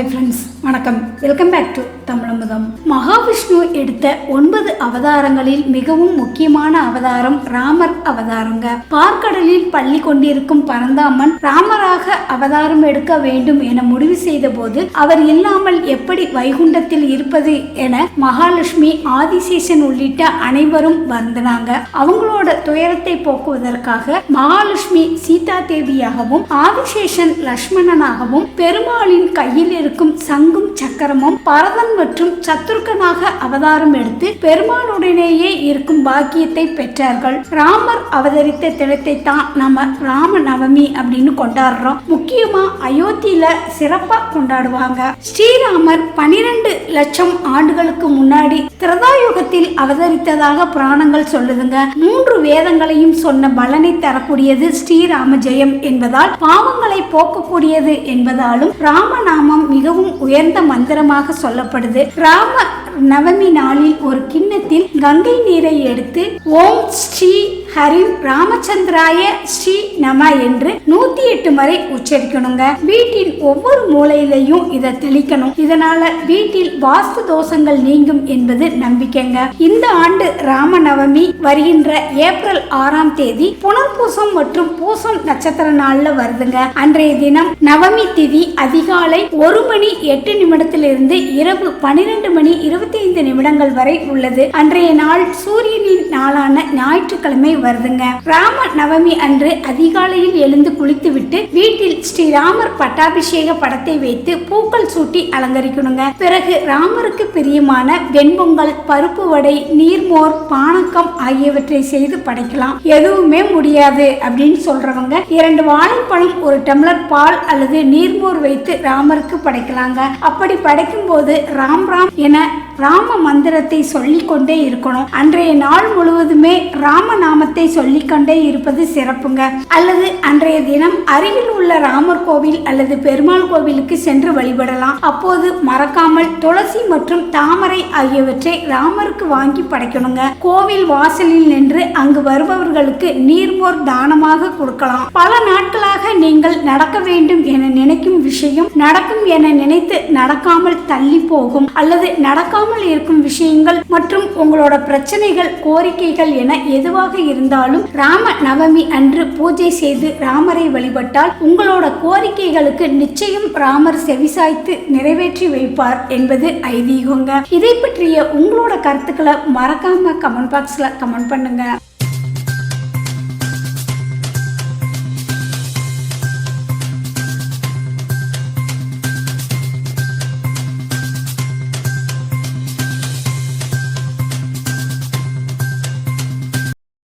Hi friends வணக்கம். Welcome back to Tamilamudham. Mahavishnu எடுத்த ஒன்பது அவதாரங்களில் மிகவும் முக்கியமான அவதாரம் ராமர் அவதாரங்க. பார்க்கடலில் பள்ளி கொண்டிருக்கும் பரந்தாமன் ராமராக அவதாரம் எடுக்க வேண்டும் என முடிவு செய்த போது அவர் இல்லாமல் எப்படி வைகுண்டத்தில் இருப்பது என மகாலட்சுமி ஆதிசேஷன் உள்ளிட்ட அனைவரும் வந்தனாங்க அவங்களோட துயரத்தை போக்குவதற்காக மகாலட்சுமி சீதா தேவியாகவும் ஆதிசேஷன் லக்ஷ்மணனாகவும் பெருமாளின் கையில் இருக்கும் சங்க சங்கும் சக்கரமும் பரதன் மற்றும் சத்துருக்கனாக அவதாரம் எடுத்து பெருமானுடனேயே இருக்கும் பாக்கியத்தை பெற்றார்கள். ராமர் அவதரித்த தினத்தை தான் நம்ம ராம நவமி அப்படின்னு கொண்டாடுறோம். முக்கியமா அயோத்தியில சிறப்பா கொண்டாடுவாங்க. ஸ்ரீராமர் பனிரெண்டு லட்சம் ஆண்டுகளுக்கு முன்னாடி திரதாயுகத்தில் அவதரித்ததாக புராணங்கள் சொல்லுதுங்க. மூன்று வேதங்களையும் சொன்ன பலனை தரக்கூடியது ஸ்ரீராம ஜெயம் என்பதால் பாவங்களை போக்கக்கூடியது என்பதாலும் ராமநாமம் மிகவும் உயர்ந்த மந்திரமாக சொல்லப்படுது. ராம நவமி நாளில் ஒரு கிண்ணத்தில் கங்கை நீரை எடுத்து ஓம் ஸ்ரீ ஹரிம் ராமச்சந்திராய ஸ்ரீ நம என்று நூத்தி எட்டு முறை உச்சரிக்கணுங்க. வீட்டின் ஒவ்வொரு மூலையிலையும் இதை தெளிக்கணும். இதனால வீட்டில் வாஸ்து தோஷங்கள் நீங்கும் என்பது நம்பிக்கைங்க. இந்த ஆண்டு ராம நவமி வருகின்ற ஏப்ரல் ஆறாம் தேதி புனர்பூசம் மற்றும் பூசம் நட்சத்திர நாள்ல வருதுங்க. அன்றைய தினம் நவமி திதி அதிகாலை ஒரு மணி எட்டு நிமிடத்திலிருந்து இரவு பனிரெண்டு மணி இருபத்தி ஐந்து நிமிடங்கள் வரை உள்ளது. அன்றைய நாள் சூரியனின் நாளான ஞாயிற்றுக்கிழமை வருதுங்க. ராம நவமி அன்று அதிகாலையில் எழுந்து குளித்துவிட்டு வீட்டில் ஸ்ரீராமர் பட்டாபிஷேக படத்தை வைத்து பூக்கள் சூட்டி அலங்கரிக்கணுங்க. பிறகு ராமருக்கு பிரியமான வெண்பொங்கல் பருப்பு வடை நீர்மோர் பானக்கம் ஆகியவற்றை செய்து படைக்கலாம். எதுவுமே முடியாது அப்படின்னு சொல்றவங்க இரண்டு வாழைப்பழம் ஒரு டம்ளர் பால் அல்லது நீர்மோர் வைத்து ராமருக்கு படைக்கலாங்க. அப்படி படைக்கும் போது ராம் ராம் என ராம மந்திரத்தை சொல்லிக்கொண்டே இருக்கணும். அன்றைய நாள் முழுவதுமே ராம நாமத்தை சொல்லிக்கொண்டே இருப்பது சிறப்புங்க. அல்லது அன்றைய தினம் அருகில் உள்ள ராமர் கோவில் அல்லது பெருமாள் கோவிலுக்கு சென்று வழிபடலாம். அப்போது மறக்காமல் துளசி மற்றும் தாமரை ஆகியவற்றை ராமருக்கு வாங்கி படைக்கணுங்க. கோவில் வாசலில் நின்று அங்கு வருபவர்களுக்கு நீர்மோர் தானமாக கொடுக்கலாம். பல நாட்களாக நீங்கள் நடக்க வேண்டும் என நினைக்கும் விஷயம் நடக்கும் என நினைத்து நடக்காமல் தள்ளி போகும் அல்லது நடக்காமல் இருக்கும் விஷயங்கள் மற்றும் உங்களோட பிரச்சனைகள் கோரிக்கைகள் என எதுவாக இருந்தாலும் ராம நவமி அன்று பூஜை செய்து ராமரை வழிபட்டால் உங்களோட கோரிக்கைகளுக்கு நிச்சயம் ராமர் செவிசாய்த்து நிறைவேற்றி வைப்பார் என்பது ஐதீகங்க. இதை பற்றிய உங்களோட கருத்துக்களை மறக்காம கமெண்ட் பாக்ஸ்ல கமெண்ட் பண்ணுங்க.